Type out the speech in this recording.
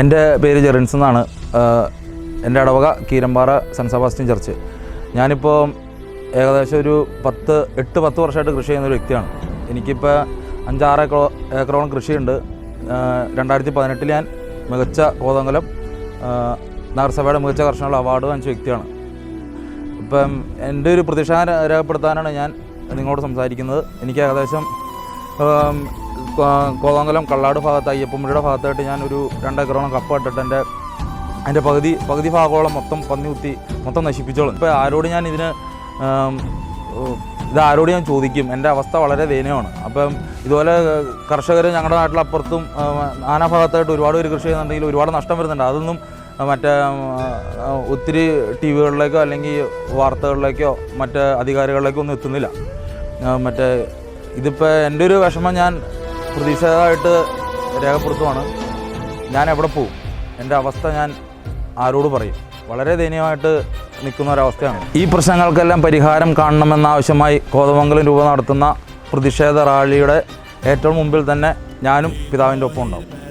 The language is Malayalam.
എന്റെ പേര് ജെറിൻസ് എന്നാണ്. എന്റെ അടവക കീരമ്പാറ സെൻ സെബാസ്റ്റ്യൻ ചർച്ച്. ഞാനിപ്പോൾ ഏകദേശം ഒരു പത്ത് എട്ട് പത്ത് വർഷമായിട്ട് കൃഷി ചെയ്യുന്ന ഒരു വ്യക്തിയാണ്. എനിക്കിപ്പോൾ അഞ്ചാറ് ഏക്കറോ ഏക്കറോളം കൃഷിയുണ്ട്. രണ്ടായിരത്തി പതിനെട്ടിൽ ഞാൻ മികച്ച കോതങ്കലം നഗരസഭയുടെ മികച്ച കർഷകനുള്ള അവാർഡ് വാങ്ങിച്ച വ്യക്തിയാണ്. ഇപ്പം എന്റെ ഒരു പ്രതീക്ഷ രേഖപ്പെടുത്താനാണ് ഞാൻ നിങ്ങളോട് സംസാരിക്കുന്നത്. എനിക്ക് ഏകദേശം കോതമംഗലം കള്ളാട് ഭാഗത്ത് അയ്യപ്പമുടിയുടെ ഭാഗത്തായിട്ട് ഞാൻ ഒരു രണ്ടേക്കറോളം കപ്പ ഇട്ടിട്ട് എന്റെ എന്റെ പകുതി പകുതി ഭാഗോളം മൊത്തം പന്നി കുത്തി മൊത്തം നശിപ്പിച്ചോളും. ഇപ്പോൾ ആരോട് ഞാൻ ഇതിന് ഉം, ഉം, ഇത് ആരോട് ഞാൻ ചോദിക്കും? എന്റെ അവസ്ഥ വളരെ ദയനീയമാണ്. അപ്പം ഇതുപോലെ കർഷകർ ഞങ്ങളുടെ നാട്ടിലപ്പുറത്തും നാനാ ഭാഗത്തായിട്ട് ഒരുപാട് പേര് കൃഷി ചെയ്യുന്നുണ്ടെങ്കിൽ ഒരുപാട് നഷ്ടം വരുന്നുണ്ട്. അതൊന്നും മറ്റേ ഒത്തിരി ടി വികളിലേക്കോ അല്ലെങ്കിൽ വാർത്തകളിലേക്കോ മറ്റ് അധികാരികളിലേക്കോ ഒന്നും എത്തുന്നില്ല മറ്റേ ഇതിപ്പോൾ എന്റെ ഒരു വിഷമം ഞാൻ പ്രതീക്ഷിതമായിട്ട് രേഖപ്പെടുത്തുവാണ്. ഞാൻ എവിടെ പോകും എന്റെ അവസ്ഥ ഞാൻ ആരോട് പറയും? വളരെ ദയനീയമായിട്ട് നിൽക്കുന്ന ഒരവസ്ഥയാണ്. ഈ പ്രശ്നങ്ങൾക്കെല്ലാം പരിഹാരം കാണണമെന്നാവശ്യമായി കോതമംഗലം രൂപ നടത്തുന്ന പ്രതിഷേധ റാലിയുടെ ഏറ്റവും മുമ്പിൽ തന്നെ ഞാനും പിതാവിന്റെ ഒപ്പം ഉണ്ടാവും